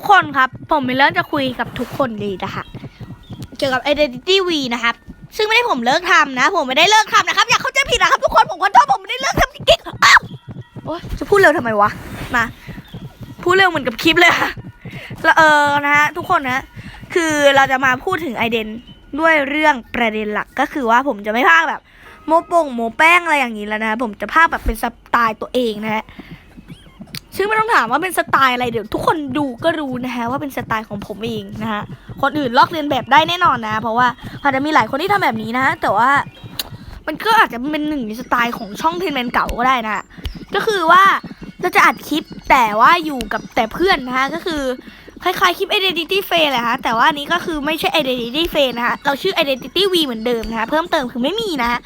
กคนครับ ผมมีเรื่องจะคุยกับทุกคนเลยนะคะเกี่ยวกับ Identity V นะครับ ซึ่งไม่ได้ผมเลิกทำนะ ผมไม่ได้เลิกทำนะครับ อย่าเข้าใจผิดนะครับทุกคนผมขอโทษผมไม่ได้เลิกทำจริงๆอ้าวโอ๊ยจะพูดเร็วทำไมวะ มา พูดเร็วเหมือนกับคลิปเลยอะล้วเออนะฮะทุกคนนะคือเราจะมาพูดถึงไอเดนด้วยเรื่องประเด็นหลักก็คือว่าผมจะไม่พากแบบ โมโป่งโมแป้งอะไรอย่างนี้แล้วนะ ผมจะพากแบบเป็นสไตล์ตัวเองนะฮะ ซึ่งไม่ต้องถามว่าเป็นสไตล์อะไรเดี๋ยวทุกคนดูก็รู้นะฮะว่าเป็นสไตล์ของผมเองนะฮะคนอื่นลอกเลียนแบบได้แน่นอนนะ เพราะว่าอาจจะมีหลายคนที่ทำแบบนี้นะ แต่ว่ามันก็อาจจะเป็นหนึ่งในสไตล์ของช่องเทนแมนเก่าก็ได้นะ ก็คือว่าเราจะอัดคลิปแต่ว่าอยู่กับแต่เพื่อนนะฮะก็คือคล้ายๆคลิป Identity f a แหละฮะแต่ว่านี้ก็คือไม่ใช่ Identity f a นะฮะเราชื่อ Identity V เหมือนเดิมนะฮะเพิ่มเติมคือไม่มีนะฮะ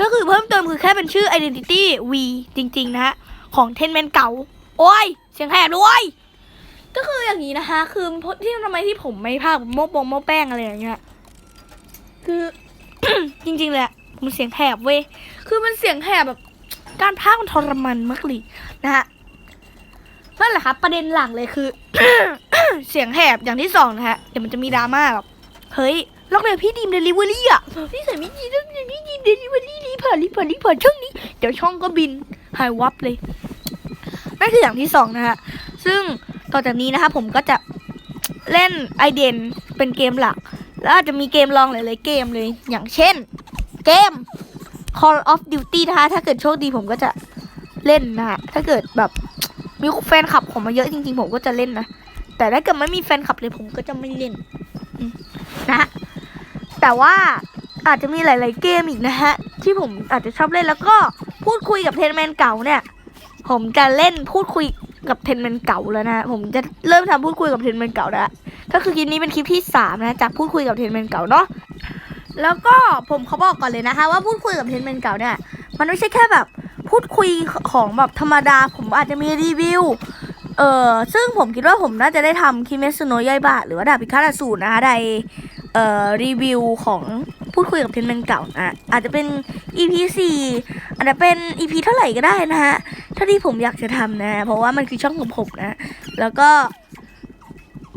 ก็คือเพิ่มเติมคือแค่เป็นชื่อ Identity V จริง ๆ นะฮะของเทนแมนเก่า โอ้ย เสียงแหบด้วย ก็คืออย่างนี้นะคะ คือที่ทำไมที่ผมไม่พากโมปงโมแป้งอะไรอย่างเงี้ย คือ จริงๆเลยอะผมเสียงแหบเว้ย คือมันเสียงแหบแบบ การพากมันทรมานมากเลยนะฮะนั่นแหละครับประเด็นหลักเลยคือ เสียงแหบอย่างที่สองนะฮะ เดี๋ยวมันจะมีดราม่าแบบเฮ้ยล็อกเลยพี่ดีมเดลิเวอรี่อะพี่ใส่ไม่ดีต้องพี่ดีมเดลิเวอรี่รีพอร์ตรีพอร์ตรีพอร์ตช่องนี้ เดี๋ยวช่องก็บินหายวับเลย นั่นคืออย่างที่สองนะฮะซึ่งต่อจากนี้นะคะผมก็จะเล่นไอเดนเป็นเกมหลัก แล้วอาจจะมีเกมรองหลายๆเกมเลยอย่างเช่น เกม Call of Duty นะคะถ้าเกิดโชคดีผมก็จะเล่นนะฮะถ้าเกิดแบบมีแฟนคลับผมมาเยอะจริง ๆ ผมก็จะเล่นนะ แต่ถ้าเกิดไม่มีแฟนคลับเลยผมก็จะไม่เล่นนะแต่ว่าอาจจะมีหลาย ๆ เกมอีกนะฮะ ที่ผมอาจจะชอบเล่นแล้วก็พูดคุยกับเทนแมนเก่าเนี่ย ผมจะเล่นพูดคุยกับเทนแมนเก่าแล้วนะ ผมจะเริ่มทำพูดคุยกับเทนแมนเก่าแล้วก็คือคลิปนี้เป็นคลิปที่สามนะจากพูดคุยกับเทนแมนเก่าเนาะแล้วก็ผมเขาบอกก่อนเลยนะคะ ว่าพูดคุยกับเทนแมนเก่าเนี่ย มันไม่ใช่แค่แบบพูดคุยของแบบธรรมดา ผมอาจจะมีรีวิวเออซึ่งผมคิดว่าผมน่าจะได้ทำคิเมสโนะยายบะหรือว่าดาบพิฆาตอสูรนะคะในเอ่อรีวิวของพูดคุยกับเทนแมนเก่านะอาจจะเป็น EP 4อาจจะเป็น EP เท่าไหร่ก็ได้นะฮะ ถ้าที่ผมอยากจะทำนะ เพราะว่ามันคือช่องของผมนะ แล้วก็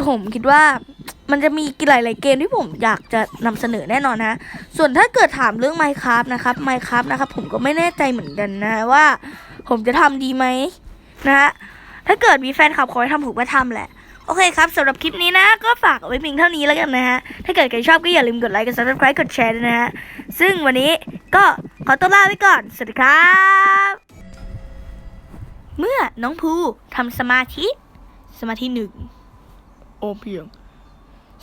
ผมคิดว่ามันจะมีกีหลายๆเกมที่ผมอยากจะนำเสนอแน่นอนนะ ส่วนถ้าเกิดถามเรื่อง Minecraft นะครับ Minecraft นะครับผมก็ไม่แน่ใจเหมือนกันนะว่า ผมจะทำดีไหมนะฮะ ถ้าเกิดมีแฟนคลับขอให้ทำผมก็ทำแหละ โอเคครับสำหรับคลิปนี้นะ ก็ฝากไว้เพียงเท่านี้แล้วกันนะฮะ ถ้าเกิดใครชอบก็อย่าลืมกดไลค์ กด subscribe กดแชร์ด้วยนะฮะ ซึ่งวันนี้ก็ขอตัวลาไปก่อน สวัสดีครับ เมื่อน้องภูทำสมาธิ สมาธิหนึ่งโอมเพียง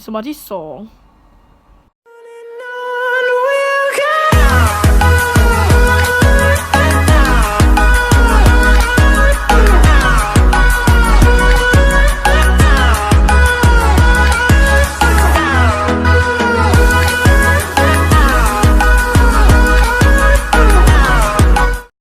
สมาธิสอง